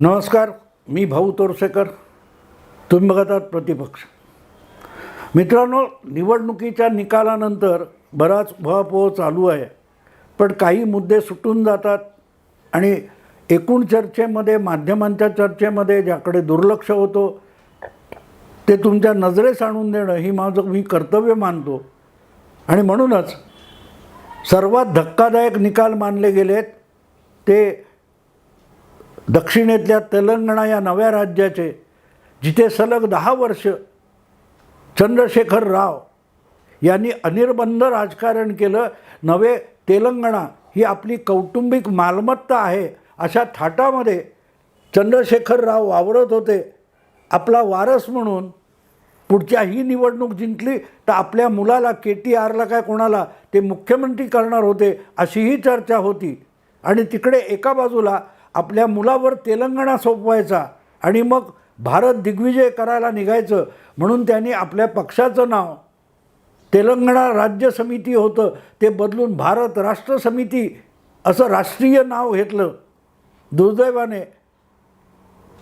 नमस्कार मी भाऊ तोरसेकर. तुम्ही बघत आहात प्रतिपक्ष. मित्रांनो निवडणुकीच्या निकालानंतर बराच उहापोह चालू आहे. पण काही मुद्दे सुटून जातात आणि एकूण चर्चेमध्ये माध्यमांच्या चर्चेमध्ये ज्याकडे दुर्लक्ष होतो ते तुमच्या नजरेस आणून देणं ही माझं मी कर्तव्य मानतो. आणि म्हणूनच सर्वात धक्कादायक निकाल मानले गेलेत ते दक्षिणेतल्या तेलंगणा या नव्या राज्याचे जिथे सलग दहा वर्ष चंद्रशेखर राव यांनी अनिर्बंध राजकारण केलं नवे तेलंगणा ही आपली कौटुंबिक मालमत्ता आहे अशा थाटामध्ये चंद्रशेखर राव वावरत होते. आपला वारस म्हणून पुढच्या ही निवडणूक जिंकली तर आपल्या मुलाला के टी आरला काय कोणाला ते मुख्यमंत्री करणार होते अशीही चर्चा होती. आणि तिकडे एका बाजूला आपल्या मुलावर तेलंगणा सोपवायचा आणि मग भारत दिग्विजय करायला निघायचं म्हणून त्यांनी आपल्या पक्षाचं नाव तेलंगणा राज्य समिती होतं ते बदलून भारत राष्ट्र समिती असं राष्ट्रीय नाव घेतलं. दुर्दैवाने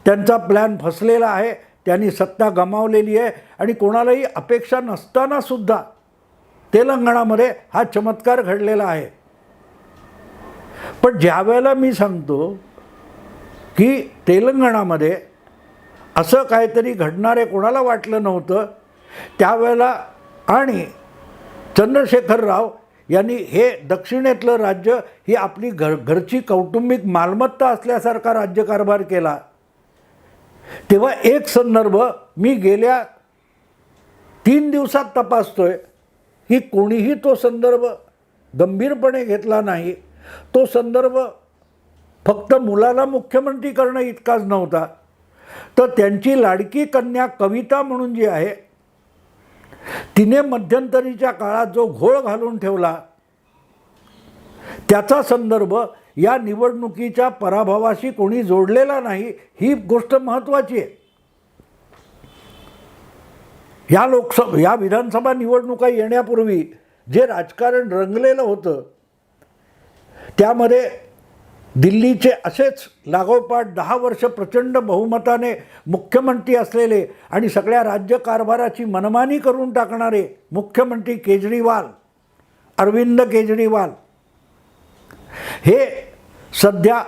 त्यांचा प्लॅन फसलेला आहे त्यांनी सत्ता गमावलेली आहे आणि कोणालाही अपेक्षा नसतानासुद्धा तेलंगणामध्ये हा चमत्कार घडलेला आहे. पण ज्या वेळेला मी सांगतो की तेलंगणामध्ये असं काहीतरी घडणार आहे कोणाला वाटलं नव्हतं त्यावेळेला आणि चंद्रशेखर राव यांनी हे दक्षिणेतलं राज्य ही आपली घर घरची कौटुंबिक मालमत्ता असल्यासारखा राज्यकारभार केला. तेव्हा एक संदर्भ मी गेल्या तीन दिवसात तपासतोय की कोणीही तो संदर्भ गंभीरपणे घेतला नाही. तो संदर्भ फक्त मुलाला मुख्यमंत्री करणं इतकाच नव्हता. तर त्यांची लाडकी कन्या कविता म्हणून जी आहे तिने मध्यंतरीच्या काळात जो घोळ घालून ठेवला त्याचा संदर्भ या निवडणुकीच्या पराभवाशी कोणी जोडलेला नाही ही गोष्ट महत्त्वाची आहे. या लोकसभा या विधानसभा निवडणुका येण्यापूर्वी जे राजकारण रंगलेलं होतं त्यामध्ये दिल्लीचे असेच लागोपाठ दहा वर्ष प्रचंड बहुमताने मुख्यमंत्री असलेले आणि सगळ्या राज्यकारभाराची मनमानी करून टाकणारे मुख्यमंत्री केजरीवाल अरविंद केजरीवाल. हे सध्या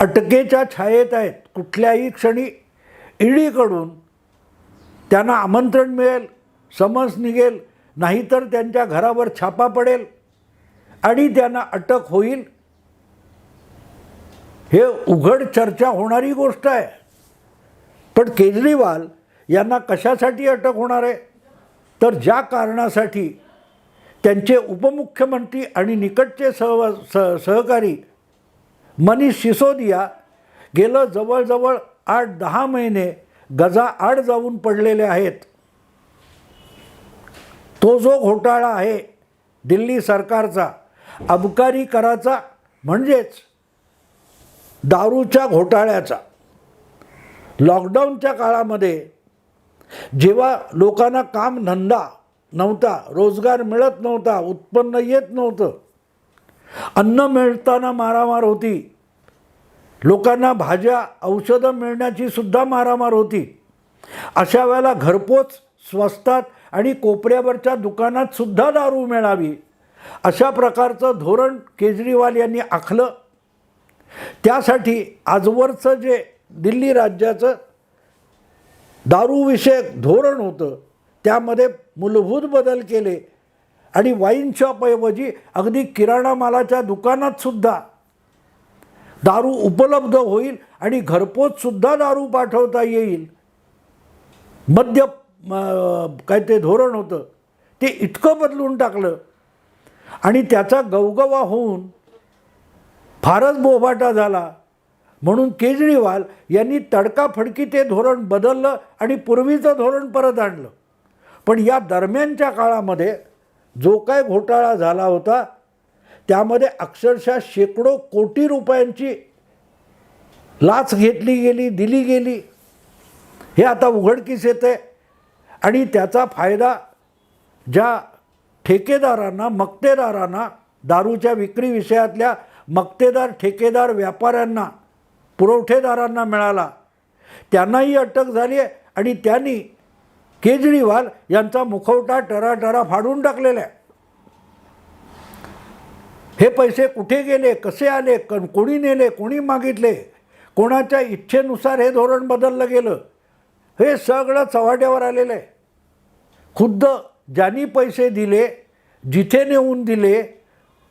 अटकेच्या छायेत आहेत. कुठल्याही क्षणी ईडीकडून त्यांना आमंत्रण मिळेल समन्स निघेल नाहीतर त्यांच्या घरावर छापा पडेल आणि त्यांना अटक होईल. हे उघड चर्चा होणारी गोष्ट आहे. पण केजरीवाल यांना कशासाठी अटक होणार आहे? तर ज्या कारणासाठी त्यांचे उपमुख्यमंत्री आणि निकटचे सह सह सहकारी मनीष सिसोदिया गेलं जवळजवळ आठ दहा महिने गजा आड जाऊन पडलेले आहेत. तो जो घोटाळा आहे दिल्ली सरकारचा अबकारी कराचा म्हणजेच दारूच्या घोटाळ्याचा. लॉकडाऊनच्या काळामध्ये जेव्हा लोकांना काम धंदा नव्हता रोजगार मिळत नव्हता उत्पन्न येत नव्हतं अन्न मिळताना मारामार होती. लोकांना भाज्या औषधं मिळण्याची सुद्धा मारामार होती. अशा वेळेला घरपोच स्वस्तात आणि कोपऱ्यावरच्या दुकानात सुद्धा दारू मिळावी. अशा प्रकारचं धोरण केजरीवाल यांनी आखलं. त्यासाठी आजवरचं जे दिल्ली राज्याचं दारूविषयक धोरण होतं त्यामध्ये मूलभूत बदल केले. आणि वाईन शॉपऐवजी अगदी किराणा मालाच्या दुकानातसुद्धा दारू उपलब्ध होईल आणि घरपोचसुद्धा दारू पाठवता येईल. मद्य काय ते धोरण होतं ते इतकं बदलून टाकलं. आणि त्याचा गवगवा होऊन फारच बोभाटा झाला. म्हणून केजरीवाल यांनी तडकाफडकी ते धोरण बदललं आणि पूर्वीचं धोरण परत आणलं. पण या दरम्यानच्या काळामध्ये जो काय घोटाळा झाला होता त्यामध्ये अक्षरशः शेकडो कोटी रुपयांची लाच घेतली गेली दिली गेली. हे आता उघडकीस येते आणि त्याचा फायदा ज्या ठेकेदारांना मक्तेदारांना दारूच्या विक्री विषयातल्या मक्तेदार ठेकेदार व्यापाऱ्यांना पुरवठेदारांना मिळाला. त्यांनाही अटक झाली आहे आणि त्यांनी केजरीवाल यांचा मुखवटा टराटरा फाडून टाकलेला आहे हे पैसे कुठे गेले कसे आले क कोणी नेले कोणी मागितले कोणाच्या इच्छेनुसार हे धोरण बदललं गेलं हे सगळं चव्हाट्यावर आलेलं आहे. खुद्द ज्यांनी पैसे दिले जिथे नेऊन दिले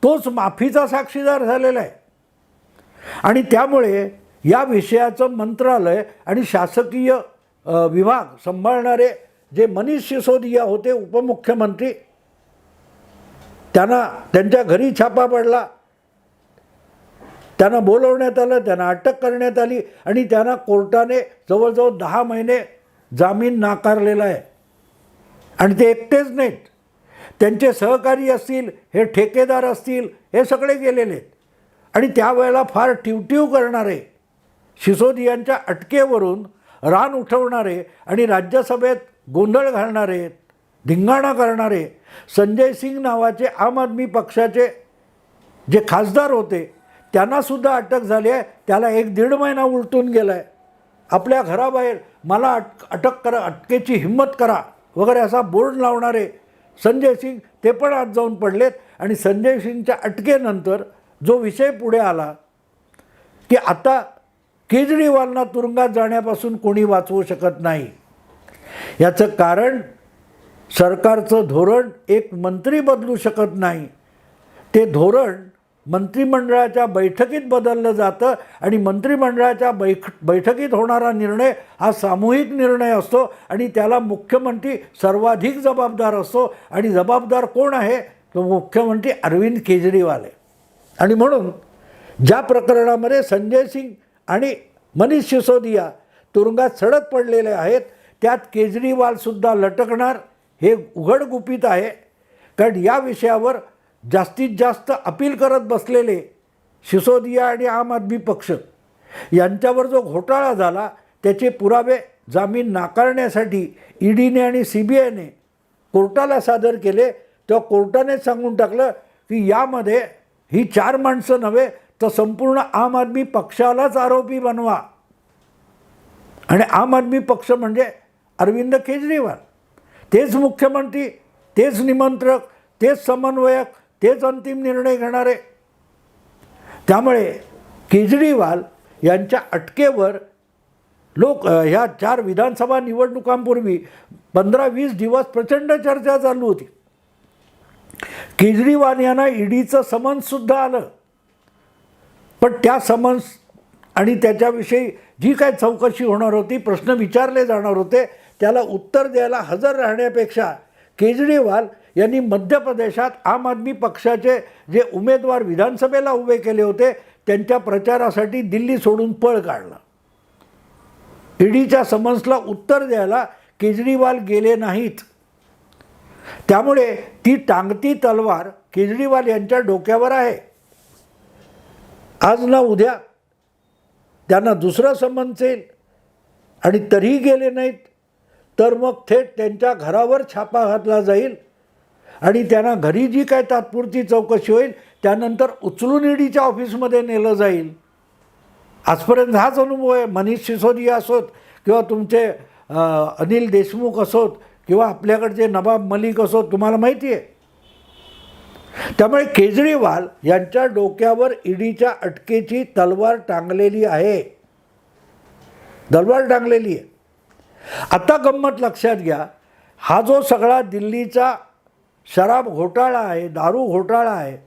तोच माफीचा साक्षीदार झालेला आहे. आणि त्यामुळे या विषयाचं मंत्रालय आणि शासकीय विभाग सांभाळणारे जे मनीष सिसोदिया होते उपमुख्यमंत्री त्यांना त्यांच्या घरी छापा पडला. त्यांना बोलवण्यात आलं त्यांना अटक करण्यात आली आणि त्यांना कोर्टाने जवळजवळ दहा महिने जामीन नाकारलेला आहे. आणि ते एकटेच नाहीत. त्यांचे सहकारी असतील हे ठेकेदार असतील हे सगळे गेलेले आहेत आणि त्यावेळेला फार टिवटिव करणारे सिसोदियांच्या अटकेवरून रान उठवणारे आणि राज्यसभेत गोंधळ घालणारे धिंगाणा करणारे संजय सिंग नावाचे आम आदमी पक्षाचे जे खासदार होते त्यांनासुद्धा अटक झाली आहे. त्याला एक दीड महिना उलटून गेला आहे आपल्या घराबाहेर मला अट अटक करा अटकेची हिंमत करा वगैरे असा बोर्ड लावणारे संजय सिंग ते पण आज जाऊन पडलेत. आणि संजय सिंगच्या अटकेनंतर जो विषय पुढे आला की आता केजरीवालना तुरुंगात जाण्यापासून कोणी वाचवू शकत नाही. याचं कारण सरकारचं धोरण एक मंत्री बदलू शकत नाही. ते धोरण मंत्रिमंडळाच्या बैठकीत बदललं जातं आणि मंत्रिमंडळाच्या बैठ बैठकीत होणारा निर्णय हा सामूहिक निर्णय असतो आणि त्याला मुख्यमंत्री सर्वाधिक जबाबदार असतो. आणि जबाबदार कोण आहे? तो मुख्यमंत्री अरविंद केजरीवाल आहे. आणि म्हणून ज्या प्रकरणामध्ये संजय सिंग आणि मनीष सिसोदिया तुरुंगात सडक पडलेले आहेत त्यात केजरीवालसुद्धा लटकणार हे उघड गुपित आहे. कारण या विषयावर जास्तीत जास्त अपील करत बसलेले सिसोदिया आणि आम आदमी पक्ष यांच्यावर जो घोटाळा झाला त्याचे पुरावे जामीन नाकारण्यासाठी ईडीने आणि सी बी आयने कोर्टाला सादर केले. तेव्हा कोर्टाने सांगून टाकलं की यामध्ये ही चार माणसं नव्हे तर संपूर्ण आम आदमी पक्षालाच आरोपी बनवा. आणि आम आदमी पक्ष म्हणजे अरविंद केजरीवाल. तेच मुख्यमंत्री तेच निमंत्रक तेच समन्वयक तेच अंतिम निर्णय घेणारे त्यामुळे केजरीवाल यांच्या अटकेवर लोक ह्या चार विधानसभा निवडणुकांपूर्वी पंधरा वीस दिवस प्रचंड चर्चा चालू होती. केजरीवाल यांना ईडीचं समन्ससुद्धा आलं. पण त्या समन्स आणि त्याच्याविषयी जी काय चौकशी होणार होती प्रश्न विचारले जाणार होते त्याला उत्तर द्यायला हजर राहण्यापेक्षा केजरीवाल यांनी मध्य प्रदेशात आम आदमी पक्षाचे जे उमेदवार विधानसभेला उभे केले होते त्यांच्या प्रचारासाठी दिल्ली सोडून पळ काढला. ईडीच्या समन्सला उत्तर द्यायला केजरीवाल गेले नाहीत. त्यामुळे ती टांगती तलवार केजरीवाल यांच्या डोक्यावर आहे. आज ना उद्या त्यांना दुसरं समन्स येईल आणि तरीही गेले नाहीत तर मग थेट त्यांच्या घरावर छापा घातला जाईल. आणि त्यांना घरी जी काय तात्पुरती चौकशी होईल त्यानंतर उचलून ईडीच्या ऑफिसमध्ये नेलं जाईल. आजपर्यंत हाच अनुभव आहे. मनीष सिसोदिया असोत किंवा तुमचे अनिल देशमुख असोत किंवा आपल्याकडचे नवाब मलिक असोत तुम्हाला माहिती आहे? त्यामुळे केजरीवाल यांच्या डोक्यावर ईडीच्या अटकेची तलवार टांगलेली आहे. तलवार टांगलेली आहे. आता गंमत लक्षात घ्या. हा जो सगळा दिल्लीचा शराब घोटाळा आहे दारू घोटाळा आहे.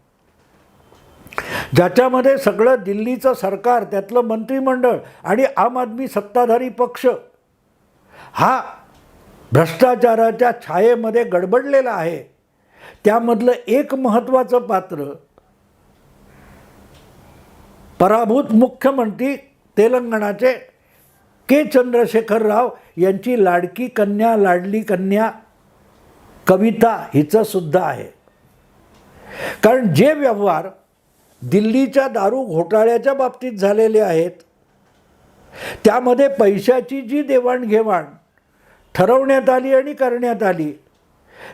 ज्याच्यामध्ये सगळं दिल्लीचं सरकार त्यातलं मंत्रिमंडळ आणि आम आदमी सत्ताधारी पक्ष हा भ्रष्टाचाराच्या छायेमध्ये गडबडलेला आहे. त्यामधलं एक महत्त्वाचं पात्र पराभूत मुख्यमंत्री तेलंगणाचे के चंद्रशेखर राव यांची लाडकी कन्या लाडली कन्या कविता हिचंसुद्धा आहे. कारण जे व्यवहार दिल्लीच्या दारू घोटाळ्याच्या बाबतीत झालेले आहेत त्यामध्ये पैशाची जी देवाणघेवाण ठरवण्यात आली आणि करण्यात आली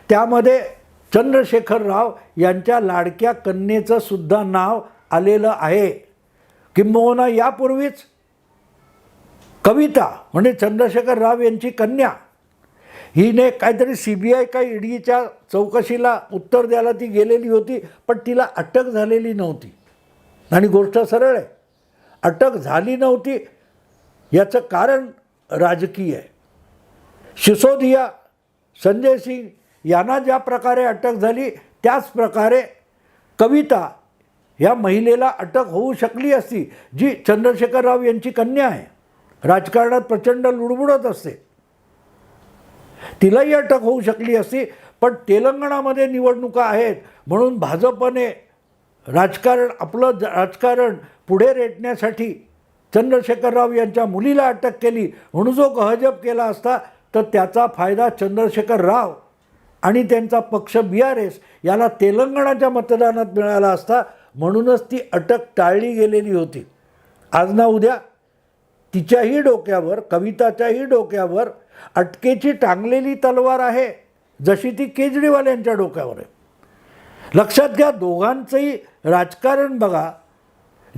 त्यामध्ये चंद्रशेखर राव यांच्या लाडक्या कन्येचं सुद्धा नाव आलेलं आहे. किंबहुना यापूर्वीच कविता म्हणजे चंद्रशेखर राव यांची कन्या हिने काहीतरी सी बी आय का ईडीच्या चौकशीला उत्तर द्यायला ती गेलेली होती पण तिला अटक झालेली नव्हती. आणि गोष्ट सरळ आहे. अटक झाली नव्हती याचं कारण राजकीय आहे. सिसोदिया संजय सिंग यांना ज्या प्रकारे अटक झाली त्याच प्रकारे कविता या महिलेला अटक होऊ शकली असती जी चंद्रशेखर राव यांची कन्या आहे. राजकारणात प्रचंड लुडबुडत असते. तिलाही अटक होऊ शकली असती पण तेलंगणामध्ये निवडणुका आहेत. म्हणून भाजपने राजकारण आपलं ज- राजकारण पुढे रेटण्यासाठी चंद्रशेखर राव यांच्या मुलीला अटक केली. म्हणून जो गहजब केला असता तर त्याचा फायदा चंद्रशेखर राव आणि त्यांचा पक्ष बी आर एस याला तेलंगणाच्या मतदानात मिळाला असता म्हणूनच ती अटक टाळली गेलेली होती. आज ना उद्या तिच्याही डोक्यावर कविताच्याही डोक्यावर अटकेची टांगलेली तलवार आहे जशी ती केजरीवाल यांच्या डोक्यावर आहे. लक्षात घ्या दोघांचंही राजकारण बघा.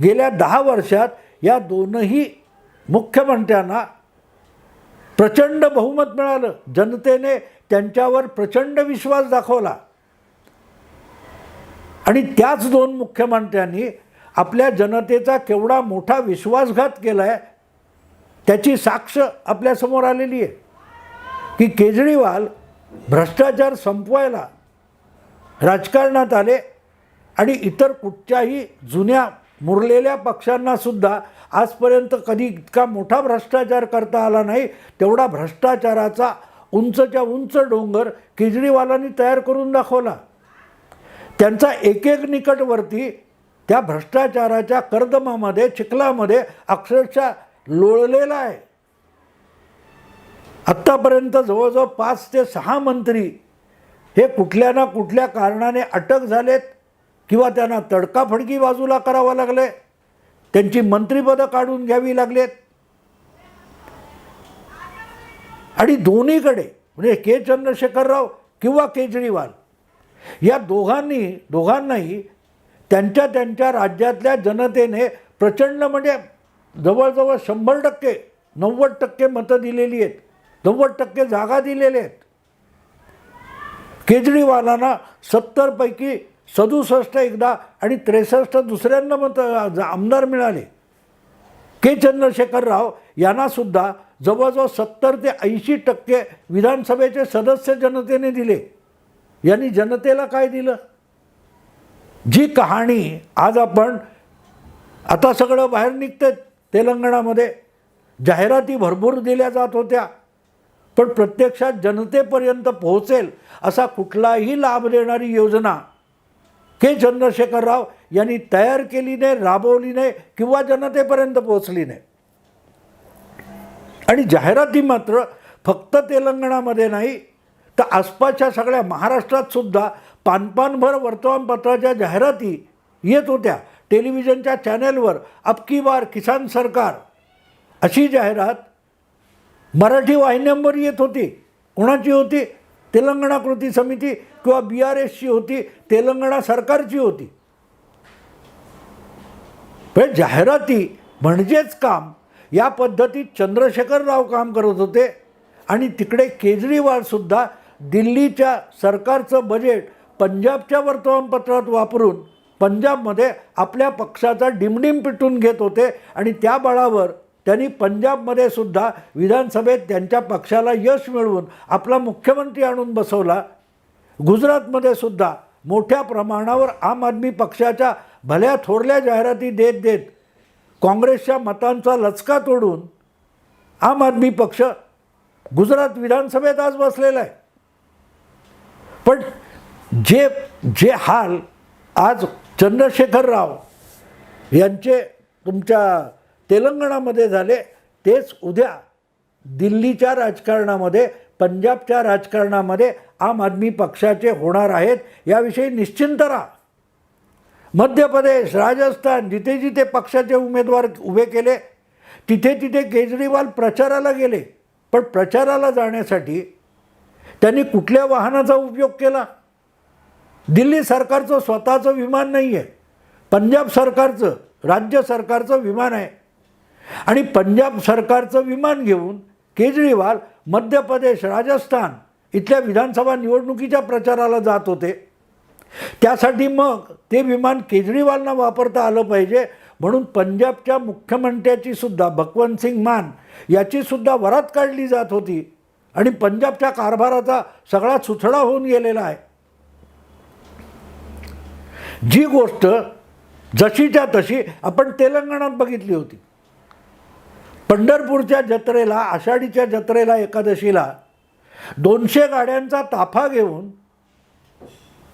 गेल्या दहा वर्षात या दोनही मुख्यमंत्र्यांना प्रचंड बहुमत मिळालं. जनतेने त्यांच्यावर प्रचंड विश्वास दाखवला. आणि त्याच दोन मुख्यमंत्र्यांनी आपल्या जनतेचा केवढा मोठा विश्वासघात केला आहे त्याची साक्ष आपल्यासमोर आलेली आहे. की केजरीवाल भ्रष्टाचार संपवायला राजकारणात आले आणि इतर कुठच्याही जुन्या मुरलेल्या पक्षांनासुद्धा आजपर्यंत कधी इतका मोठा भ्रष्टाचार करता आला नाही तेवढा भ्रष्टाचाराचा उंचच्या उंच डोंगर केजरीवालांनी तयार करून दाखवला. त्यांचा एक एक निकटवर्ती त्या भ्रष्टाचाराच्या कर्दमामध्ये चिखलामध्ये अक्षरशः लोळलेला आहे. आत्तापर्यंत जवळजवळ पाच ते सहा मंत्री हे कुठल्या ना कुठल्या कारणाने अटक झालेत किंवा त्यांना तडकाफडकी बाजूला करावं लागले त्यांची मंत्रिपदं काढून घ्यावी लागलेत. आणि दोन्हीकडे म्हणजे के चंद्रशेखरराव किंवा केजरीवाल या दोघांनी दोघांनाही त्यांच्या त्यांच्या राज्यातल्या जनतेने प्रचंड म्हणजे जवळजवळ शंभर टक्के नव्वद टक्के मतं दिलेली आहेत. नव्वद टक्के जागा दिलेल्या आहेत. केजरीवालांना सत्तरपैकी सदुसष्ट एकदा आणि त्रेसष्ट दुसऱ्यांना मत आमदार मिळाले. के. चंद्रशेखर राव यांनासुद्धा जवळजवळ सत्तर ते ऐंशी टक्के विधानसभेचे सदस्य जनतेने दिले. यांनी जनतेला काय दिलं? जी कहाणी आज आपण आता सगळं बाहेर निघतं तेलंगणामध्ये. जाहिराती भरपूर दिल्या जात होत्या. पण प्रत्यक्षात जनतेपर्यंत पोहोचेल असा कुठलाही लाभ देणारी योजना के चंद्रशेखर राव यांनी तयार केली नाही राबवली नाही किंवा जनतेपर्यंत पोहोचली नाही आणि जाहिराती मात्र फक्त तेलंगणामध्ये नाही तर आसपासच्या सगळ्या महाराष्ट्रात सुद्धा पानपानभर वर्तमानपत्राच्या जाहिराती येत होत्या. टेलिव्हिजनच्या चॅनेलवर अबकी बार किसान सरकार अशी जाहिरात मराठी वाहिन्यांवर येत होती. कोणाची होती? तेलंगणा कृती समिती किंवा बी आर एसची होती तेलंगणा सरकारची होती. पण जाहिराती म्हणजेच काम या पद्धतीत चंद्रशेखर राव काम करत होते. आणि तिकडे केजरीवालसुद्धा दिल्लीच्या सरकारचं बजेट पंजाबच्या वर्तमानपत्रात वापरून पंजाबमध्ये आपल्या पक्षाचा डिमडिम पिटून घेत होते. आणि त्या बळावर त्यांनी पंजाबमध्ये सुद्धा विधानसभेत त्यांच्या पक्षाला यश मिळवून आपला मुख्यमंत्री आणून बसवला. गुजरातमध्ये सुद्धा मोठ्या प्रमाणावर आम आदमी पक्षाच्या भल्या थोरल्या जाहिराती देत देत काँग्रेसच्या मतांचा लचका तोडून आम आदमी पक्ष गुजरात विधानसभेत आज बसलेला आहे. पण जे जे हाल आज चंद्रशेखर राव यांचे तुमच्या तेलंगणामध्ये झाले तेच उद्या दिल्लीच्या राजकारणामध्ये पंजाबच्या राजकारणामध्ये आम आदमी पक्षाचे होणार आहेत याविषयी निश्चिंत राहा. मध्य प्रदेश राजस्थान जिथे जिथे पक्षाचे उमेदवार उभे केले तिथे तिथे केजरीवाल प्रचाराला गेले. पण प्रचाराला जाण्यासाठी त्यांनी कुठल्या वाहनाचा उपयोग केला? दिल्ली सरकारचं स्वतःचं विमान नाही आहे पंजाब सरकारचं राज्य सरकारचं विमान आहे. आणि पंजाब सरकारचं विमान घेऊन केजरीवाल मध्य प्रदेश राजस्थान इथल्या विधानसभा निवडणुकीच्या प्रचाराला जात होते. त्यासाठी मग ते विमान केजरीवालना वापरता आलं पाहिजे म्हणून पंजाबच्या मुख्यमंत्र्याची सुद्धा भगवंत सिंग मान याची सुद्धा वरात काढली जात होती आणि पंजाबच्या कारभाराचा सगळा सुथडा होऊन गेलेला आहे. जी गोष्ट जशीच्या तशी आपण तेलंगणात बघितली होती. पंढरपूरच्या जत्रेला आषाढीच्या जत्रेला एकादशीला दोनशे गाड्यांचा ताफा घेऊन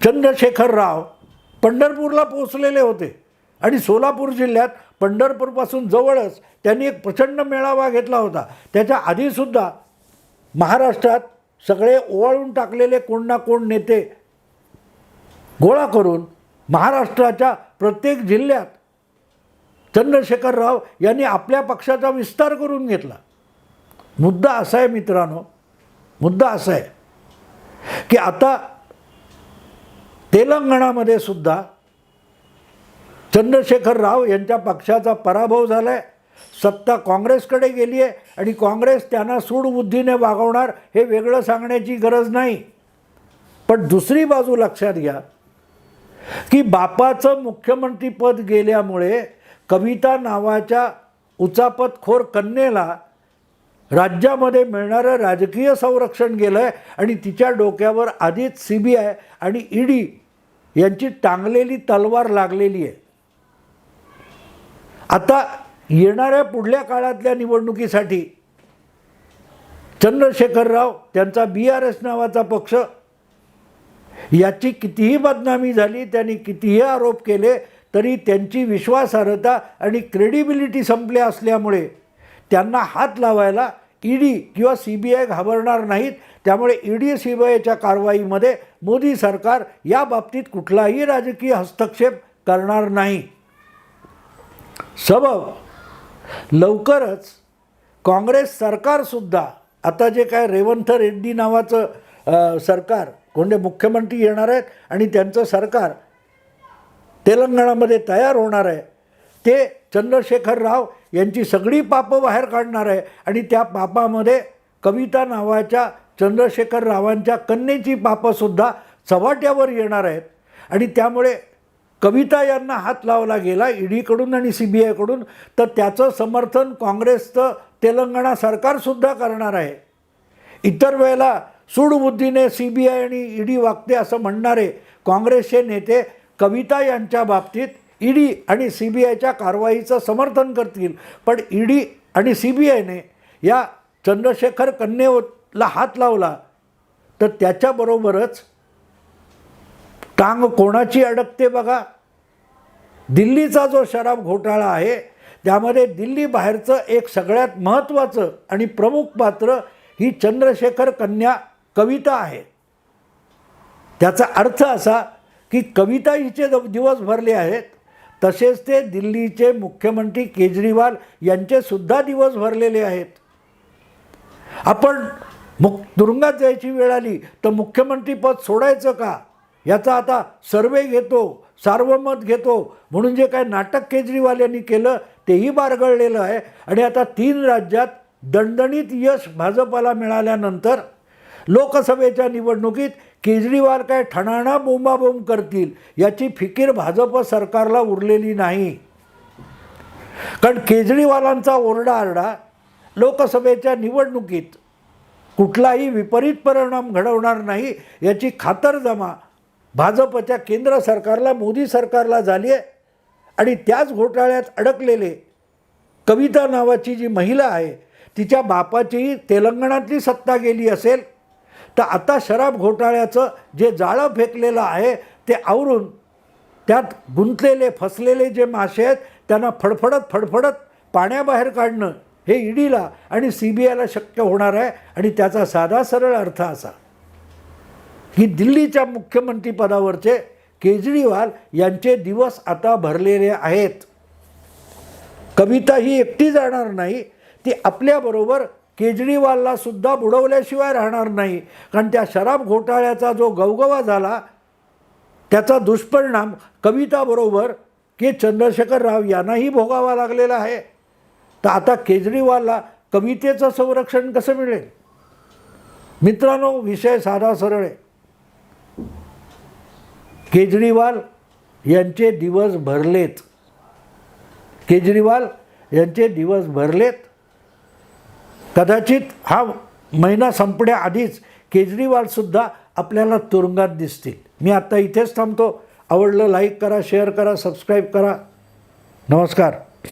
चंद्रशेखर राव पंढरपूरला पोचलेले होते. आणि सोलापूर जिल्ह्यात पंढरपूरपासून जवळच त्यांनी एक प्रचंड मेळावा घेतला होता. त्याच्या आधीसुद्धा महाराष्ट्रात सगळे ओवाळून टाकलेले कोण ना कोण नेते गोळा करून महाराष्ट्राच्या प्रत्येक जिल्ह्यात चंद्रशेखर राव यांनी आपल्या पक्षाचा विस्तार करून घेतला. मुद्दा असा आहे मित्रांनो मुद्दा असा आहे की आता तेलंगणामध्ये सुद्धा चंद्रशेखर राव यांच्या पक्षाचा पराभव झाला आहे सत्ता काँग्रेसकडे गेली आहे आणि काँग्रेस त्यांना सूडबुद्धीने वागवणार हे वेगळं सांगण्याची गरज नाही. पण दुसरी बाजू लक्षात घ्या की बापाचं मुख्यमंत्रीपद गेल्यामुळे कविता नावाच्या उचापतखोर कन्येला राज्यामध्ये मिळणारं राजकीय संरक्षण गेलं आहे आणि तिच्या डोक्यावर आधीच सी बी आय आणि ईडी यांची टांगलेली तलवार लागलेली आहे. आता येणाऱ्या पुढल्या काळातल्या निवडणुकीसाठी चंद्रशेखर राव त्यांचा बी आर एस नावाचा पक्ष याची कितीही बदनामी झाली त्यांनी कितीही आरोप केले तरी त्यांची विश्वासार्हता आणि क्रेडिबिलिटी संपल्या असल्यामुळे त्यांना हात लावायला ईडी किंवा सी बी आय घाबरणार नाहीत. त्यामुळे ईडी सी बी आयच्या कारवाईमध्ये मोदी सरकार या बाबतीत कुठलाही राजकीय हस्तक्षेप करणार नाही. सबब लवकरच काँग्रेस सरकारसुद्धा आता जे काय रेवंथ रेड्डी नावाचं सरकार कोणते मुख्यमंत्री येणार आहेत आणि त्यांचं सरकार तेलंगणामध्ये तयार होणार आहे. ते चंद्रशेखर राव यांची सगळी पापं बाहेर काढणार आहे आणि त्या पापामध्ये कविता नावाच्या चंद्रशेखर रावांच्या कन्येची पापंसुद्धा चव्हाट्यावर येणार आहेत. आणि त्यामुळे कविता यांना हात लावला गेला ईडीकडून आणि सी बी आयकडून तर त्याचं समर्थन काँग्रेसचं तेलंगणा सरकारसुद्धा करणार आहे. इतर वेळेला सूडबुद्धीने सी बी आय आणि ईडी वागते असं म्हणणारे काँग्रेसचे नेते कविता यांच्या बाबतीत ईडी आणि सी बी आयच्या कारवाईचं समर्थन करतील. पण ईडी आणि सी बी आयने या चंद्रशेखर कन्येला हात लावला तर त्याच्याबरोबरच टांग कोणाची अडकते बघा. दिल्लीचा जो शराब घोटाळा आहे त्यामध्ये दिल्ली बाहेरचं एक सगळ्यात महत्त्वाचं आणि प्रमुख पात्र ही चंद्रशेखर कन्या कविता आहे. त्याचा अर्थ असा की कविता हिचे द- दिवस भरले आहेत. तसेच ते दिल्लीचे मुख्यमंत्री केजरीवाल यांचेसुद्धा दिवस भरलेले आहेत. आपण मुक तुरुंगात जायची वेळ आली तर मुख्यमंत्रीपद सोडायचं का? याचा आता सर्वे घेतो सार्वमत घेतो. म्हणून जे काय नाटक केजरीवाल यांनी केलं तेही बारगळलेलं आहे. आणि आता तीन राज्यात दणदणीत यश भाजपाला मिळाल्यानंतर लोकसभेच्या निवडणुकीत केजरीवाल काय ठणाणा बोंबाबोंब करतील याची फिकीर भाजप सरकारला उरलेली नाही. कारण केजरीवालांचा ओरडाआरडा लोकसभेच्या निवडणुकीत कुठलाही विपरीत परिणाम घडवणार नाही याची खातरजमा भाजपच्या केंद्र सरकारला मोदी सरकारला झाली आहे. आणि त्याच घोटाळ्यात अडकलेले कविता नावाची जी महिला आहे तिच्या बापाचीही तेलंगणातली सत्ता गेली असेल. तर आता शराब घोटाळ्याचं जे जाळं फेकलेलं आहे ते आवरून त्यात गुंतलेले फसलेले जे मासे आहेत त्यांना फडफडत फडफडत पाण्याबाहेर काढणं हे ईडीला आणि सी बी आयला शक्य होणार आहे आणि त्याचा साधा सरळ अर्थ असा की दिल्लीच्या मुख्यमंत्रीपदावरचे केजरीवाल यांचे दिवस आता भरलेले आहेत. कविता ही एकटी जाणार नाही ती आपल्याबरोबर केजरीवालला सुद्धा बुडवल्याशिवाय राहणार नाही. कारण त्या शराब घोटाळ्याचा जो गवगवा झाला त्याचा दुष्परिणाम कविताबरोबर के. चंद्रशेखर राव यांनाही भोगावा लागलेला आहे. तर आता केजरीवालला कवितेचं संरक्षण कसं मिळेल? मित्रांनो विषय साधा सरळ आहे. केजरीवाल यांचे दिवस भरलेत. केजरीवाल यांचे दिवस भरलेत. कदाचित हा महिना संपण्याआधीच केजरीवालसुद्धा आपल्याला तुरुंगात दिसतील. मी आत्ता इथेच थांबतो. आवडलं लाईक करा शेअर करा सबस्क्राईब करा. नमस्कार.